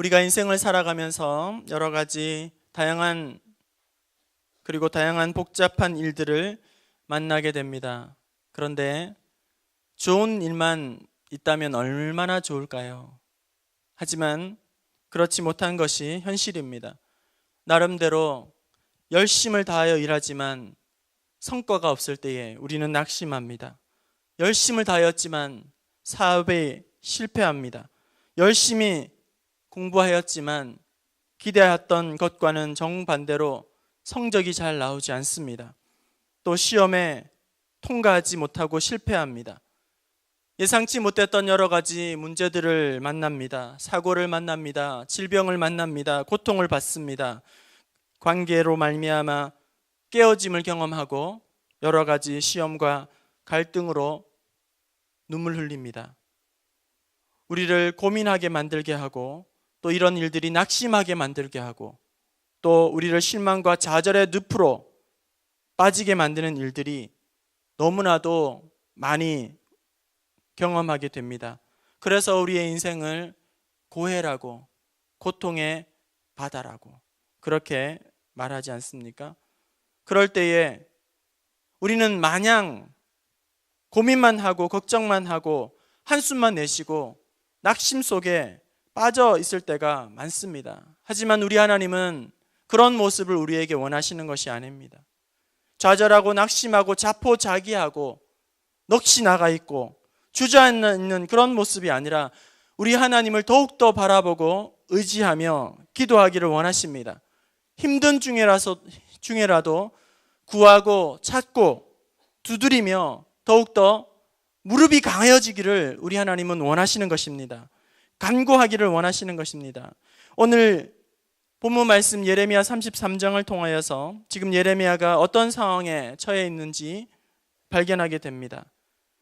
우리가 인생을 살아가면서 여러 가지 다양한 그리고 다양한 복잡한 일들을 만나게 됩니다. 그런데 좋은 일만 있다면 얼마나 좋을까요? 하지만 그렇지 못한 것이 현실입니다. 나름대로 열심을 다하여 일하지만 성과가 없을 때에 우리는 낙심합니다. 열심을 다하였지만 사업에 실패합니다. 열심히 공부하였지만 기대했던 것과는 정반대로 성적이 잘 나오지 않습니다. 또 시험에 통과하지 못하고 실패합니다. 예상치 못했던 여러 가지 문제들을 만납니다. 사고를 만납니다. 질병을 만납니다. 고통을 받습니다. 관계로 말미암아 깨어짐을 경험하고 여러 가지 시험과 갈등으로 눈물 흘립니다. 우리를 고민하게 만들게 하고 또 이런 일들이 낙심하게 만들게 하고 또 우리를 실망과 좌절의 늪으로 빠지게 만드는 일들이 너무나도 많이 경험하게 됩니다. 그래서 우리의 인생을 고해라고 고통의 바다라고 그렇게 말하지 않습니까? 그럴 때에 우리는 마냥 고민만 하고 걱정만 하고 한숨만 내쉬고 낙심 속에 빠져 있을 때가 많습니다. 하지만 우리 하나님은 그런 모습을 우리에게 원하시는 것이 아닙니다. 좌절하고 낙심하고 자포자기하고 넋이 나가 있고 주저앉는 그런 모습이 아니라 우리 하나님을 더욱더 바라보고 의지하며 기도하기를 원하십니다. 힘든 중에라서, 중에라도 구하고 찾고 두드리며 더욱더 무릎이 강해지기를 우리 하나님은 원하시는 것입니다. 간구하기를 원하시는 것입니다. 오늘 본문 말씀 예레미야 33장을 통하여서 지금 예레미야가 어떤 상황에 처해 있는지 발견하게 됩니다.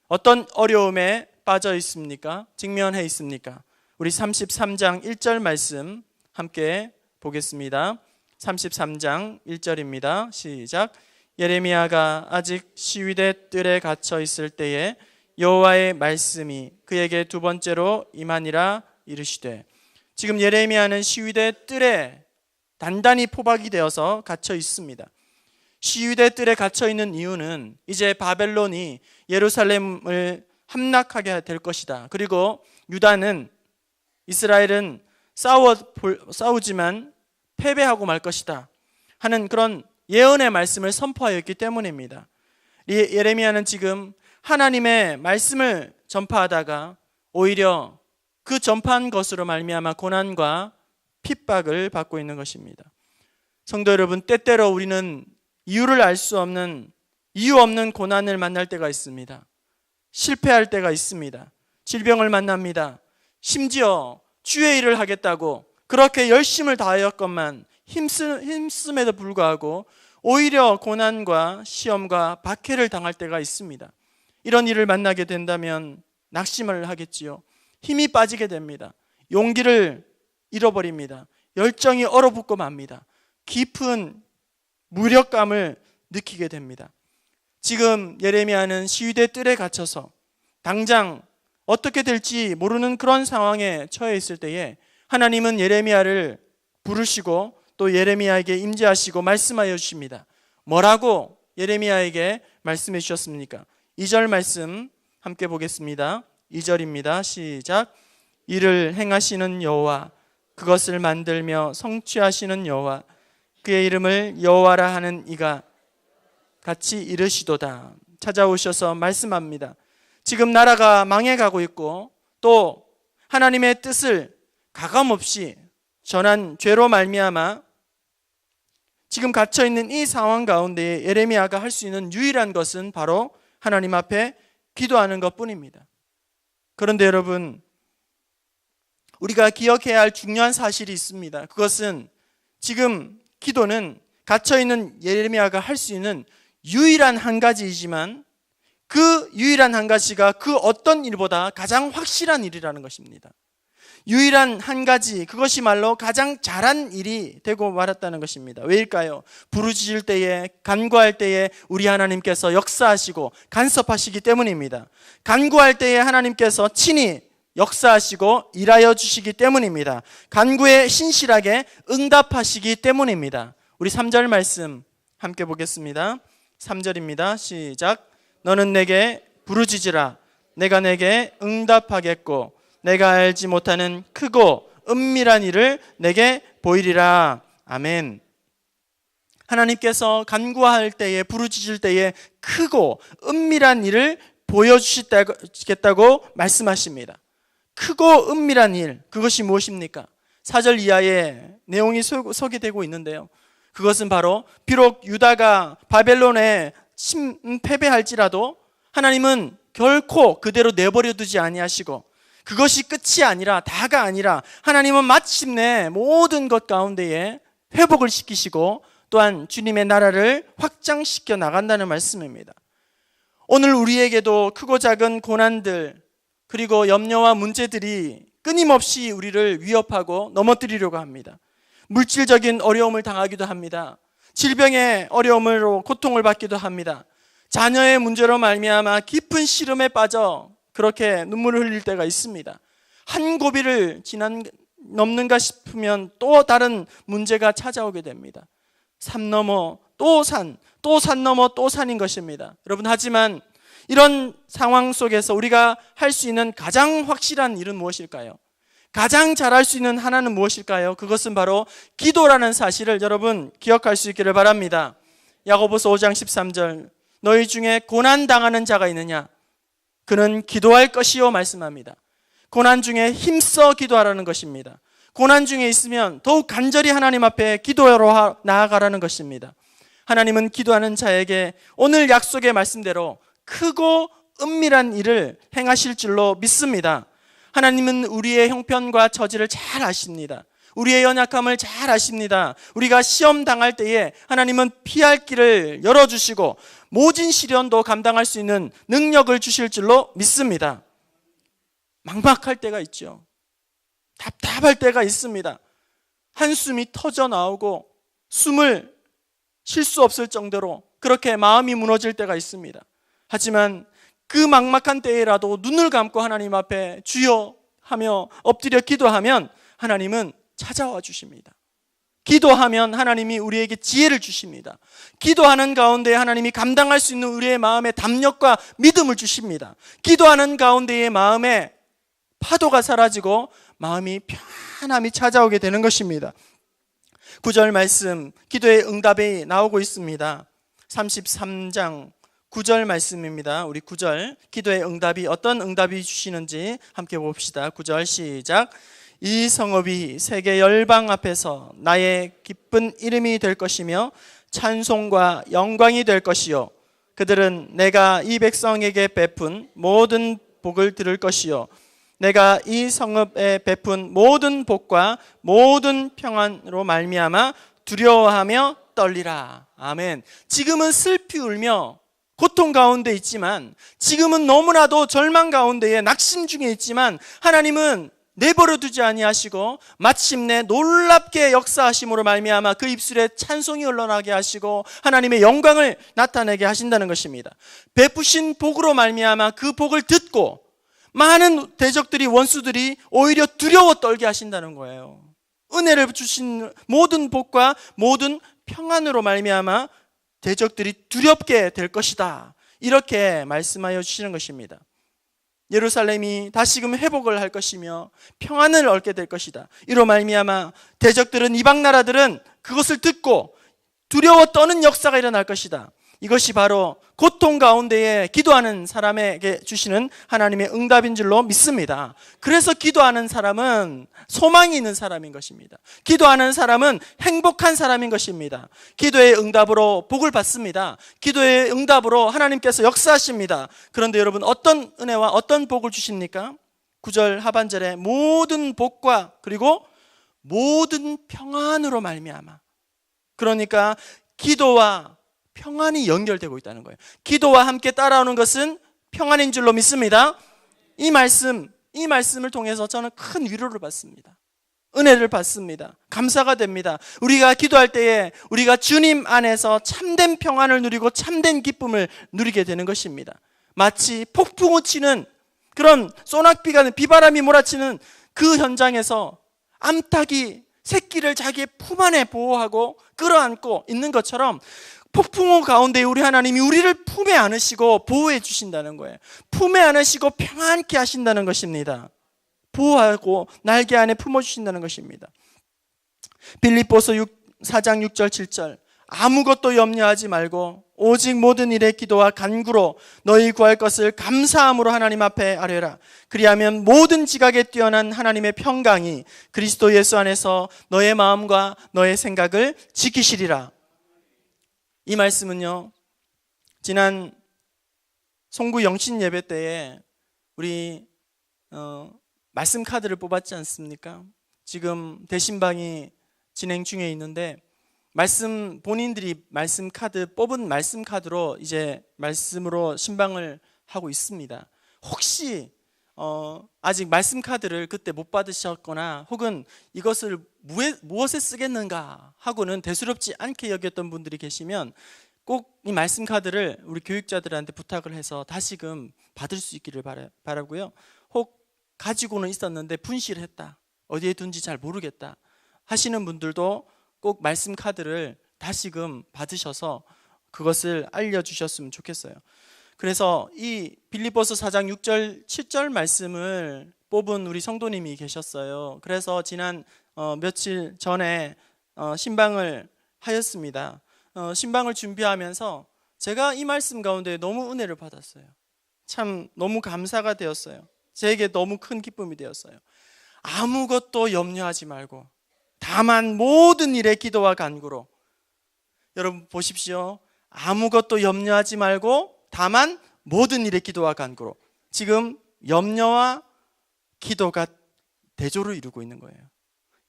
어떤 어려움에 빠져 있습니까? 직면해 있습니까? 우리 33장 1절 말씀 함께 보겠습니다. 33장 1절입니다. 시작. 예레미야가 아직 시위대 뜰에 갇혀 있을 때에 여호와의 말씀이 그에게 두 번째로 임하니라 이르시되 지금 예레미야는 시위대 뜰에 단단히 포박이 되어서 갇혀 있습니다. 시위대 뜰에 갇혀 있는 이유는 이제 바벨론이 예루살렘을 함락하게 될 것이다. 그리고 유다는 이스라엘은 싸워 싸우지만 패배하고 말 것이다. 하는 그런 예언의 말씀을 선포하였기 때문입니다. 예레미야는 지금 하나님의 말씀을 전파하다가 오히려 그 전파한 것으로 말미암아 고난과 핍박을 받고 있는 것입니다. 성도 여러분, 때때로 우리는 이유를 알 수 없는 이유 없는 고난을 만날 때가 있습니다. 실패할 때가 있습니다. 질병을 만납니다. 심지어 주의 일을 하겠다고 그렇게 열심을 다하였건만 힘쓰, 에도 불구하고 오히려 고난과 시험과 박해를 당할 때가 있습니다. 이런 일을 만나게 된다면 낙심을 하겠지요. 힘이 빠지게 됩니다. 용기를 잃어버립니다. 열정이 얼어붙고 맙니다. 깊은 무력감을 느끼게 됩니다. 지금 예레미야는 시위대 뜰에 갇혀서 당장 어떻게 될지 모르는 그런 상황에 처해 있을 때에 하나님은 예레미야를 부르시고 또 예레미야에게 임재하시고 말씀하여 주십니다. 뭐라고 예레미야에게 말씀해 주셨습니까? 2절 말씀 함께 보겠습니다. 2절입니다. 시작. 이를 행하시는 여호와 그것을 만들며 성취하시는 여호와 그의 이름을 여호와라 하는 이가 같이 이르시도다. 찾아오셔서 말씀합니다. 지금 나라가 망해가고 있고 또 하나님의 뜻을 가감없이 전한 죄로 말미암아 지금 갇혀 있는 이 상황 가운데 예레미야가 할 수 있는 유일한 것은 바로 하나님 앞에 기도하는 것뿐입니다. 그런데 여러분 우리가 기억해야 할 중요한 사실이 있습니다. 그것은 지금 기도는 갇혀 있는 예레미야가 할 수 있는 유일한 한 가지이지만 그 유일한 한 가지가 그 어떤 일보다 가장 확실한 일이라는 것입니다. 유일한 한 가지 그것이 말로 가장 잘한 일이 되고 말았다는 것입니다. 왜일까요? 부르짖을 때에 간구할 때에 우리 하나님께서 역사하시고 간섭하시기 때문입니다. 간구할 때에 하나님께서 친히 역사하시고 일하여 주시기 때문입니다. 간구에 신실하게 응답하시기 때문입니다. 우리 3절 말씀 함께 보겠습니다. 3절입니다. 시작. 너는 내게 부르짖으라. 내가 내게 응답하겠고 내가 알지 못하는 크고 은밀한 일을 내게 보이리라. 아멘. 하나님께서 간구할 때에 부르짖을 때에 크고 은밀한 일을 보여주시겠다고 말씀하십니다. 크고 은밀한 일, 그것이 무엇입니까? 4절 이하의 내용이 소개되고 있는데요. 그것은 바로 비록 유다가 바벨론에 침, 패배할지라도 하나님은 결코 그대로 내버려 두지 아니하시고 그것이 끝이 아니라 다가 아니라 하나님은 마침내 모든 것 가운데에 회복을 시키시고 또한 주님의 나라를 확장시켜 나간다는 말씀입니다. 오늘 우리에게도 크고 작은 고난들 그리고 염려와 문제들이 끊임없이 우리를 위협하고 넘어뜨리려고 합니다. 물질적인 어려움을 당하기도 합니다. 질병의 어려움으로 고통을 받기도 합니다. 자녀의 문제로 말미암아 깊은 시름에 빠져 그렇게 눈물을 흘릴 때가 있습니다. 한 고비를 지난 넘는가 싶으면 또 다른 문제가 찾아오게 됩니다. 산 넘어 또 산, 또 산 넘어 또 산인 것입니다. 여러분 하지만 이런 상황 속에서 우리가 할 수 있는 가장 확실한 일은 무엇일까요? 가장 잘할 수 있는 하나는 무엇일까요? 그것은 바로 기도라는 사실을 여러분 기억할 수 있기를 바랍니다. 야고보서 5장 13절 너희 중에 고난 당하는 자가 있느냐? 그는 기도할 것이요 말씀합니다. 고난 중에 힘써 기도하라는 것입니다. 고난 중에 있으면 더욱 간절히 하나님 앞에 기도하러 나아가라는 것입니다. 하나님은 기도하는 자에게 오늘 약속의 말씀대로 크고 은밀한 일을 행하실 줄로 믿습니다. 하나님은 우리의 형편과 처지를 잘 아십니다. 우리의 연약함을 잘 아십니다. 우리가 시험 당할 때에 하나님은 피할 길을 열어주시고 모진 시련도 감당할 수 있는 능력을 주실 줄로 믿습니다. 막막할 때가 있죠. 답답할 때가 있습니다. 한숨이 터져 나오고 숨을 쉴 수 없을 정도로 그렇게 마음이 무너질 때가 있습니다. 하지만 그 막막한 때에라도 눈을 감고 하나님 앞에 주여 하며 엎드려 기도하면 하나님은 찾아와 주십니다. 기도하면 하나님이 우리에게 지혜를 주십니다. 기도하는 가운데 하나님이 감당할 수 있는 우리의 마음의 담력과 믿음을 주십니다. 기도하는 가운데의 마음에 파도가 사라지고 마음이 편함이 찾아오게 되는 것입니다. 구절 말씀, 기도의 응답이 나오고 있습니다. 33장 9절 말씀입니다. 우리 9절 기도의 응답이 어떤 응답이 주시는지 함께 봅시다. 9절 시작. 이 성읍이 세계 열방 앞에서 나의 기쁜 이름이 될 것이며 찬송과 영광이 될 것이요 그들은 내가 이 백성에게 베푼 모든 복을 들을 것이요 내가 이 성읍에 베푼 모든 복과 모든 평안으로 말미암아 두려워하며 떨리라. 아멘. 지금은 슬피 울며 고통 가운데 있지만 지금은 너무나도 절망 가운데에 낙심 중에 있지만 하나님은 내버려 두지 아니하시고 마침내 놀랍게 역사하심으로 말미암아 그 입술에 찬송이 흘러나게 하시고 하나님의 영광을 나타내게 하신다는 것입니다. 베푸신 복으로 말미암아 그 복을 듣고 많은 대적들이 원수들이 오히려 두려워 떨게 하신다는 거예요. 은혜를 주신 모든 복과 모든 평안으로 말미암아 대적들이 두렵게 될 것이다. 이렇게 말씀하여 주시는 것입니다. 예루살렘이 다시금 회복을 할 것이며 평안을 얻게 될 것이다. 이로 말미암아 대적들은 이방 나라들은 그것을 듣고 두려워 떠는 역사가 일어날 것이다. 이것이 바로 고통 가운데에 기도하는 사람에게 주시는 하나님의 응답인 줄로 믿습니다. 그래서 기도하는 사람은 소망이 있는 사람인 것입니다. 기도하는 사람은 행복한 사람인 것입니다. 기도의 응답으로 복을 받습니다. 기도의 응답으로 하나님께서 역사하십니다. 그런데 여러분 어떤 은혜와 어떤 복을 주십니까? 9절 하반절에 모든 복과 그리고 모든 평안으로 말미암아. 그러니까 기도와 평안이 연결되고 있다는 거예요. 기도와 함께 따라오는 것은 평안인 줄로 믿습니다. 이 말씀, 이 말씀을 통해서 저는 큰 위로를 받습니다. 은혜를 받습니다. 감사가 됩니다. 우리가 기도할 때에 우리가 주님 안에서 참된 평안을 누리고 참된 기쁨을 누리게 되는 것입니다. 마치 폭풍우 치는 그런 소낙비가 비바람이 몰아치는 그 현장에서 암탉이 새끼를 자기의 품 안에 보호하고 끌어안고 있는 것처럼 폭풍우 가운데 우리 하나님이 우리를 품에 안으시고 보호해 주신다는 거예요. 품에 안으시고 평안케 하신다는 것입니다. 보호하고 날개 안에 품어 주신다는 것입니다. 빌립보서 6, 4장 6절 7절 아무것도 염려하지 말고 오직 모든 일에 기도와 간구로 너희 구할 것을 감사함으로 하나님 앞에 아뢰라. 그리하면 모든 지각에 뛰어난 하나님의 평강이 그리스도 예수 안에서 너의 마음과 너의 생각을 지키시리라. 이 말씀은요. 지난 송구 영신 예배 때에 우리 어, 말씀 카드를 뽑았지 않습니까? 지금 대신방이 진행 중에 있는데 말씀 본인들이 말씀 카드 뽑은 말씀 카드로 이제 말씀으로 신방을 하고 있습니다. 혹시 어, 아직 말씀 카드를 그때 못 받으셨거나 혹은 이것을 무에, 무엇에 쓰겠는가 하고는 대수롭지 않게 여겼던 분들이 계시면 꼭 이 말씀 카드를 우리 교육자들한테 부탁을 해서 다시금 받을 수 있기를 바라, 바라고요. 혹 가지고는 있었는데 분실을 했다. 어디에 둔지 잘 모르겠다. 하시는 분들도 꼭 말씀 카드를 다시금 받으셔서 그것을 알려주셨으면 좋겠어요. 그래서 이 빌리보스 4장 6절 7절 말씀을 뽑은 우리 성도님이 계셨어요. 그래서 지난 어, 며칠 전에 어, 신방을 하였습니다. 어, 신방을 준비하면서 제가 이 말씀 가운데 너무 은혜를 받았어요. 참 너무 감사가 되었어요. 제게 너무 큰 기쁨이 되었어요. 아무것도 염려하지 말고 다만 모든 일에 기도와 간구로 여러분 보십시오. 아무것도 염려하지 말고 다만 모든 일에 기도와 간구로 지금 염려와 기도가 대조를 이루고 있는 거예요.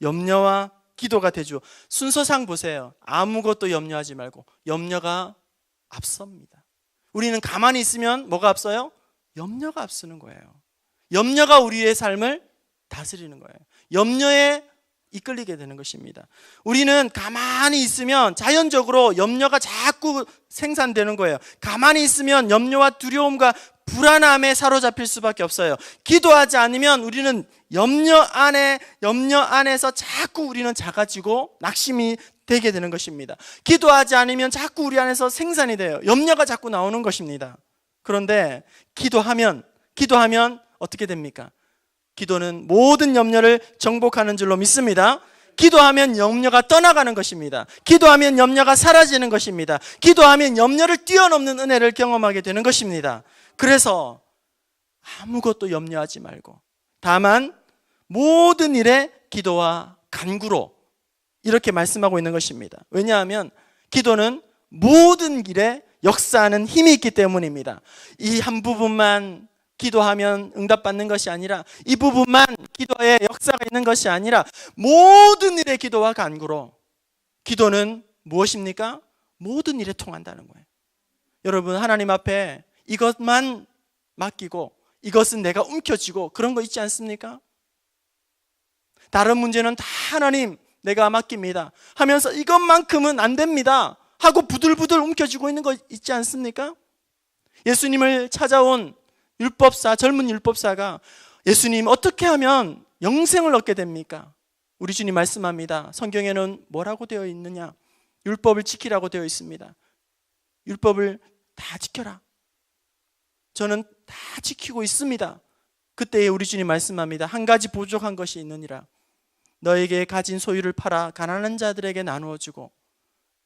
염려와 기도가 대조. 순서상 보세요. 아무것도 염려하지 말고 염려가 앞섭니다. 우리는 가만히 있으면 뭐가 앞서요? 염려가 앞서는 거예요. 염려가 우리의 삶을 다스리는 거예요. 염려에 이끌리게 되는 것입니다. 우리는 가만히 있으면 자연적으로 염려가 자꾸 생산되는 거예요. 가만히 있으면 염려와 두려움과 불안함에 사로잡힐 수밖에 없어요. 기도하지 않으면 우리는 염려 안에 염려 안에서 자꾸 우리는 작아지고 낙심이 되게 되는 것입니다. 기도하지 않으면 자꾸 우리 안에서 생산이 돼요. 염려가 자꾸 나오는 것입니다. 그런데 기도하면 기도하면 어떻게 됩니까? 기도는 모든 염려를 정복하는 줄로 믿습니다. 기도하면 염려가 떠나가는 것입니다. 기도하면 염려가 사라지는 것입니다. 기도하면 염려를 뛰어넘는 은혜를 경험하게 되는 것입니다. 그래서 아무것도 염려하지 말고 다만 모든 일에 기도와 간구로 이렇게 말씀하고 있는 것입니다. 왜냐하면 기도는 모든 일에 역사하는 힘이 있기 때문입니다. 이 한 부분만 기도하면 응답받는 것이 아니라 이 부분만 기도에 역사가 있는 것이 아니라 모든 일에 기도와 간구로 기도는 무엇입니까? 모든 일에 통한다는 거예요. 여러분 하나님 앞에 이것만 맡기고 이것은 내가 움켜쥐고 그런 거 있지 않습니까? 다른 문제는 다 하나님 내가 맡깁니다 하면서 이것만큼은 안 됩니다 하고 부들부들 움켜쥐고 있는 거 있지 않습니까? 예수님을 찾아온 율법사, 젊은 율법사가 예수님 어떻게 하면 영생을 얻게 됩니까? 우리 주님 말씀합니다. 성경에는 뭐라고 되어 있느냐? 율법을 지키라고 되어 있습니다. 율법을 다 지켜라. 저는 다 지키고 있습니다. 그때에 우리 주님 말씀합니다. 한 가지 부족한 것이 있느니라. 너에게 가진 소유를 팔아 가난한 자들에게 나누어 주고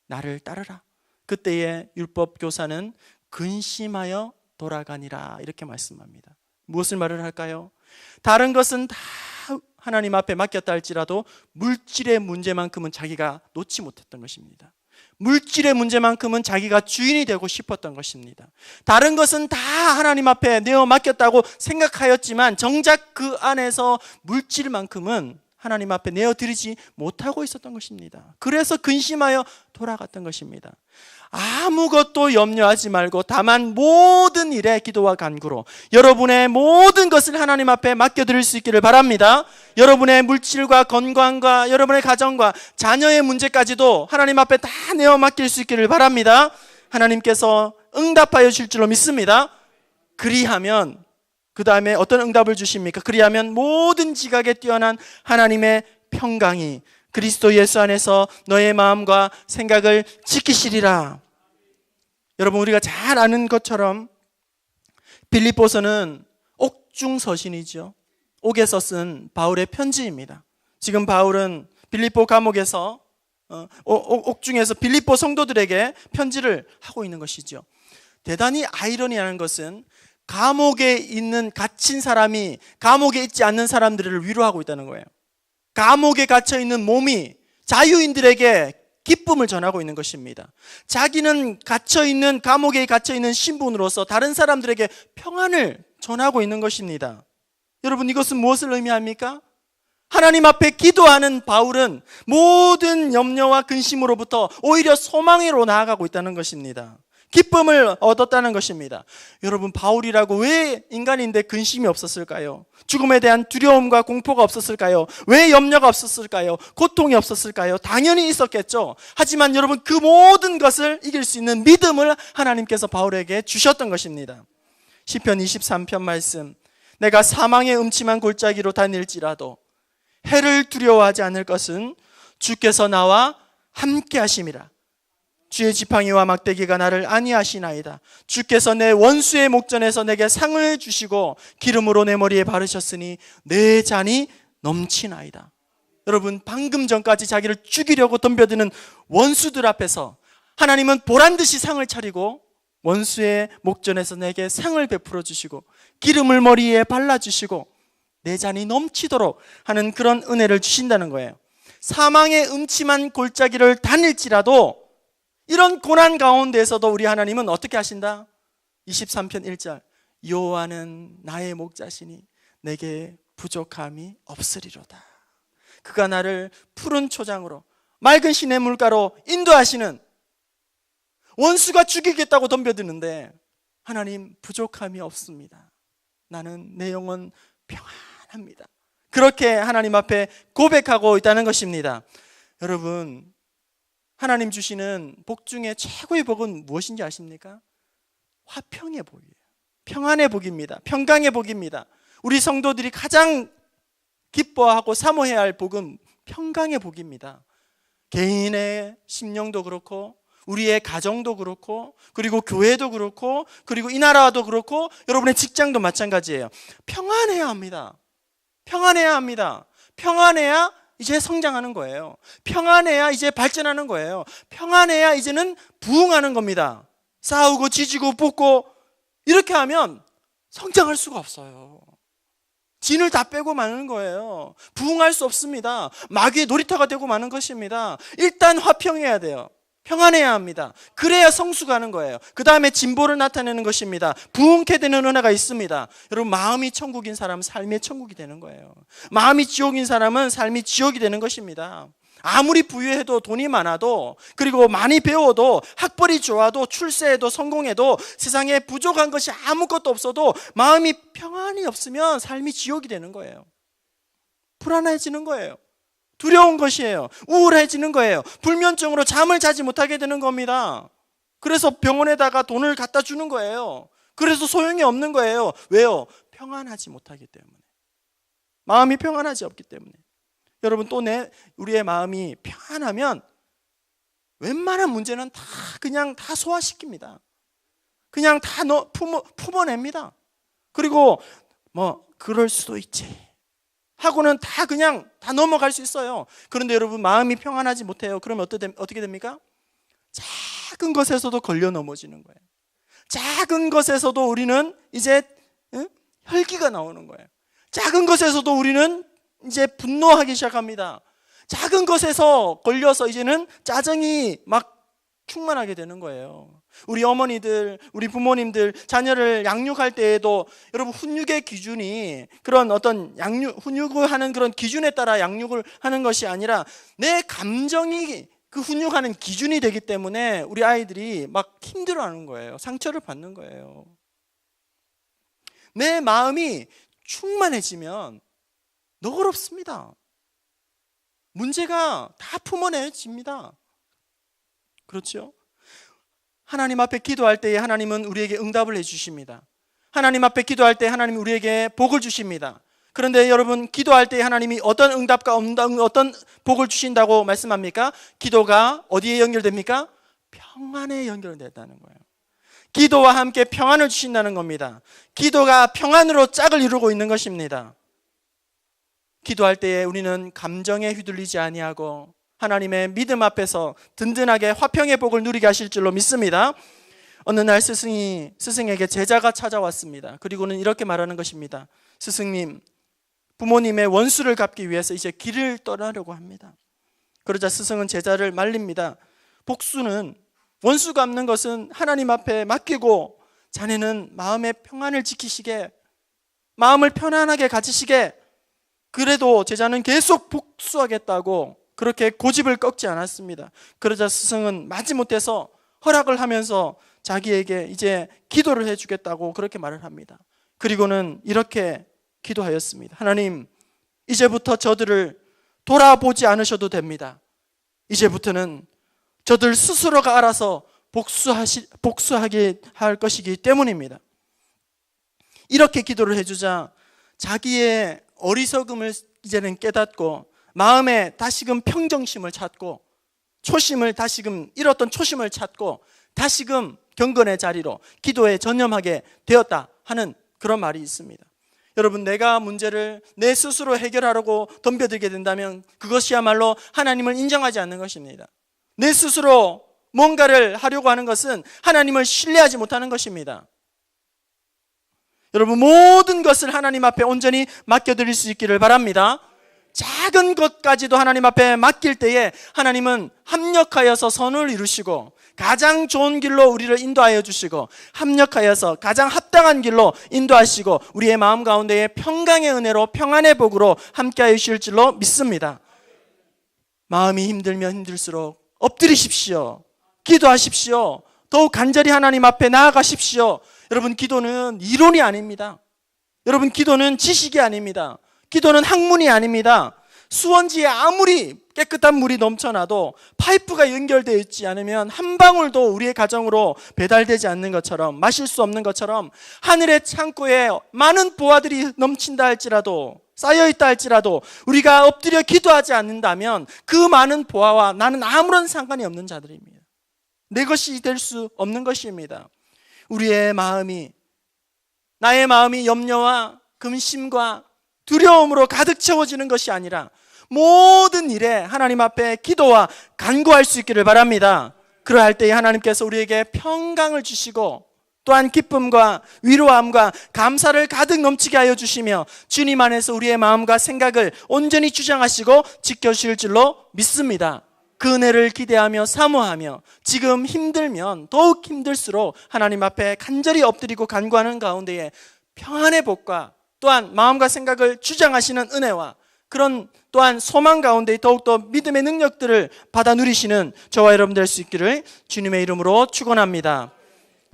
나를 따르라. 그때에 율법 교사는 근심하여 돌아가니라 이렇게 말씀합니다. 무엇을 말을 할까요? 다른 것은 다 하나님 앞에 맡겼다 할지라도 물질의 문제만큼은 자기가 놓지 못했던 것입니다. 물질의 문제만큼은 자기가 주인이 되고 싶었던 것입니다. 다른 것은 다 하나님 앞에 내어 맡겼다고 생각하였지만 정작 그 안에서 물질만큼은 하나님 앞에 내어 드리지 못하고 있었던 것입니다. 그래서 근심하여 돌아갔던 것입니다. 아무것도 염려하지 말고 다만 모든 일에 기도와 간구로 여러분의 모든 것을 하나님 앞에 맡겨드릴 수 있기를 바랍니다. 여러분의 물질과 건강과 여러분의 가정과 자녀의 문제까지도 하나님 앞에 다 내어 맡길 수 있기를 바랍니다. 하나님께서 응답하여 주실 줄로 믿습니다. 그리하면 그 다음에 어떤 응답을 주십니까? 그리하면 모든 지각에 뛰어난 하나님의 평강이 그리스도 예수 안에서 너의 마음과 생각을 지키시리라. 여러분 우리가 잘 아는 것처럼 빌립보서는 옥중 서신이죠. 옥에서 쓴 바울의 편지입니다. 지금 바울은 빌립보 감옥에서 어, 옥중에서 빌립보 성도들에게 편지를 하고 있는 것이죠. 대단히 아이러니한 것은 감옥에 있는 갇힌 사람이 감옥에 있지 않는 사람들을 위로하고 있다는 거예요. 감옥에 갇혀 있는 몸이 자유인들에게 기쁨을 전하고 있는 것입니다. 자기는 갇혀 있는 감옥에 갇혀 있는 신분으로서 다른 사람들에게 평안을 전하고 있는 것입니다. 여러분 이것은 무엇을 의미합니까? 하나님 앞에 기도하는 바울은 모든 염려와 근심으로부터 오히려 소망으로 나아가고 있다는 것입니다. 기쁨을 얻었다는 것입니다. 여러분, 바울이라고 왜 인간인데 근심이 없었을까요? 죽음에 대한 두려움과 공포가 없었을까요? 왜 염려가 없었을까요? 고통이 없었을까요? 당연히 있었겠죠. 하지만 여러분, 그 모든 것을 이길 수 있는 믿음을 하나님께서 바울에게 주셨던 것입니다. 시편 23편 말씀. 내가 사망의 음침한 골짜기로 다닐지라도 해를 두려워하지 않을 것은 주께서 나와 함께 하심이라. 주의 지팡이와 막대기가 나를 안위하시나이다. 주께서 내 원수의 목전에서 내게 상을 주시고 기름으로 내 머리에 바르셨으니 내 잔이 넘치나이다. 여러분 방금 전까지 자기를 죽이려고 덤벼드는 원수들 앞에서 하나님은 보란 듯이 상을 차리고 원수의 목전에서 내게 상을 베풀어 주시고 기름을 머리에 발라 주시고 내 잔이 넘치도록 하는 그런 은혜를 주신다는 거예요. 사망의 음침한 골짜기를 다닐지라도 이런 고난 가운데서도 우리 하나님은 어떻게 하신다? 23편 1절 여호와는 나의 목자시니 내게 부족함이 없으리로다. 그가 나를 푸른 초장으로 맑은 시냇 물가로 인도하시는 원수가 죽이겠다고 덤벼드는데 하나님 부족함이 없습니다. 나는 내 영혼 평안합니다. 그렇게 하나님 앞에 고백하고 있다는 것입니다. 여러분, 하나님 주시는 복 중에 최고의 복은 무엇인지 아십니까? 화평의 복이에요. 평안의 복입니다. 평강의 복입니다. 우리 성도들이 가장 기뻐하고 사모해야 할 복은 평강의 복입니다. 개인의 심령도 그렇고 우리의 가정도 그렇고 그리고 교회도 그렇고 그리고 이 나라도 그렇고 여러분의 직장도 마찬가지예요. 평안해야 합니다. 평안해야 합니다. 평안해야 이제 성장하는 거예요. 평안해야 이제 발전하는 거예요. 평안해야 이제는 부흥하는 겁니다. 싸우고 지지고 볶고 이렇게 하면 성장할 수가 없어요. 진을 다 빼고 마는 거예요. 부흥할 수 없습니다. 마귀의 놀이터가 되고 마는 것입니다. 일단 화평해야 돼요. 평안해야 합니다. 그래야 성수가 하는 거예요. 그 다음에 진보를 나타내는 것입니다. 부흥케 되는 은혜가 있습니다. 여러분, 마음이 천국인 사람은 삶의 천국이 되는 거예요. 마음이 지옥인 사람은 삶이 지옥이 되는 것입니다. 아무리 부유해도 돈이 많아도 그리고 많이 배워도 학벌이 좋아도 출세해도 성공해도 세상에 부족한 것이 아무것도 없어도 마음이 평안이 없으면 삶이 지옥이 되는 거예요. 불안해지는 거예요. 두려운 것이에요. 우울해지는 거예요. 불면증으로 잠을 자지 못하게 되는 겁니다. 그래서 병원에다가 돈을 갖다 주는 거예요. 그래서 소용이 없는 거예요. 왜요? 평안하지 못하기 때문에. 마음이 평안하지 없기 때문에. 여러분 또 내 우리의 마음이 평안하면 웬만한 문제는 다 그냥 다 소화시킵니다. 그냥 다 너, 품어, 품어냅니다. 그리고 뭐 그럴 수도 있지. 하고는 다 그냥 다 넘어갈 수 있어요. 그런데 여러분 마음이 평안하지 못해요. 그러면 어떻게 됩니까? 작은 것에서도 걸려 넘어지는 거예요. 작은 것에서도 우리는 이제 혈기가 나오는 거예요. 작은 것에서도 우리는 이제 분노하기 시작합니다. 작은 것에서 걸려서 이제는 짜증이 막 충만하게 되는 거예요. 우리 어머니들, 우리 부모님들 자녀를 양육할 때에도 여러분 훈육의 기준이 그런 어떤 양육 훈육을 하는 그런 기준에 따라 양육을 하는 것이 아니라 내 감정이 그 훈육하는 기준이 되기 때문에 우리 아이들이 막 힘들어하는 거예요. 상처를 받는 거예요. 내 마음이 충만해지면 너그럽습니다. 문제가 다 품어내집니다. 그렇죠? 하나님 앞에 기도할 때에 하나님은 우리에게 응답을 해주십니다. 하나님 앞에 기도할 때 하나님이 우리에게 복을 주십니다. 그런데 여러분 기도할 때 하나님이 어떤 응답과 어떤 복을 주신다고 말씀합니까? 기도가 어디에 연결됩니까? 평안에 연결된다는 거예요. 기도와 함께 평안을 주신다는 겁니다. 기도가 평안으로 짝을 이루고 있는 것입니다. 기도할 때에 우리는 감정에 휘둘리지 아니하고 하나님의 믿음 앞에서 든든하게 화평의 복을 누리게 하실 줄로 믿습니다. 어느 날 스승이 스승에게 제자가 찾아왔습니다. 그리고는 이렇게 말하는 것입니다. 스승님, 부모님의 원수를 갚기 위해서 이제 길을 떠나려고 합니다. 그러자 스승은 제자를 말립니다. 복수는 원수 갚는 것은 하나님 앞에 맡기고 자네는 마음의 평안을 지키시게 마음을 편안하게 가지시게 그래도 제자는 계속 복수하겠다고 그렇게 고집을 꺾지 않았습니다. 그러자 스승은 마지못해서 허락을 하면서 자기에게 이제 기도를 해주겠다고 그렇게 말을 합니다. 그리고는 이렇게 기도하였습니다. 하나님, 이제부터 저들을 돌아보지 않으셔도 됩니다. 이제부터는 저들 스스로가 알아서 복수하시, 복수하게 할 것이기 때문입니다. 이렇게 기도를 해주자 자기의 어리석음을 이제는 깨닫고 마음에 다시금 평정심을 찾고 초심을 다시금 잃었던 초심을 찾고 다시금 경건의 자리로 기도에 전념하게 되었다 하는 그런 말이 있습니다. 여러분, 내가 문제를 내 스스로 해결하려고 덤벼들게 된다면 그것이야말로 하나님을 인정하지 않는 것입니다. 내 스스로 뭔가를 하려고 하는 것은 하나님을 신뢰하지 못하는 것입니다. 여러분, 모든 것을 하나님 앞에 온전히 맡겨드릴 수 있기를 바랍니다. 작은 것까지도 하나님 앞에 맡길 때에 하나님은 합력하여서 선을 이루시고 가장 좋은 길로 우리를 인도하여 주시고 합력하여서 가장 합당한 길로 인도하시고 우리의 마음 가운데에 평강의 은혜로 평안의 복으로 함께하여 주실 줄로 믿습니다. 마음이 힘들면 힘들수록 엎드리십시오. 기도하십시오. 더욱 간절히 하나님 앞에 나아가십시오. 여러분 기도는 이론이 아닙니다. 여러분 기도는 지식이 아닙니다. 기도는 학문이 아닙니다. 수원지에 아무리 깨끗한 물이 넘쳐나도 파이프가 연결되어 있지 않으면 한 방울도 우리의 가정으로 배달되지 않는 것처럼 마실 수 없는 것처럼 하늘의 창고에 많은 보화들이 넘친다 할지라도 쌓여 있다 할지라도 우리가 엎드려 기도하지 않는다면 그 많은 보화와 나는 아무런 상관이 없는 자들입니다. 내 것이 될 수 없는 것입니다. 우리의 마음이 나의 마음이 염려와 근심과 두려움으로 가득 채워지는 것이 아니라 모든 일에 하나님 앞에 기도와 간구할 수 있기를 바랍니다. 그러할 때에 하나님께서 우리에게 평강을 주시고 또한 기쁨과 위로함과 감사를 가득 넘치게 하여 주시며 주님 안에서 우리의 마음과 생각을 온전히 주장하시고 지켜주실 줄로 믿습니다. 그 은혜를 기대하며 사모하며 지금 힘들면 더욱 힘들수록 하나님 앞에 간절히 엎드리고 간구하는 가운데에 평안의 복과 또한 마음과 생각을 주장하시는 은혜와 그런 또한 소망 가운데 더욱더 믿음의 능력들을 받아 누리시는 저와 여러분 될 수 있기를 주님의 이름으로 축원합니다.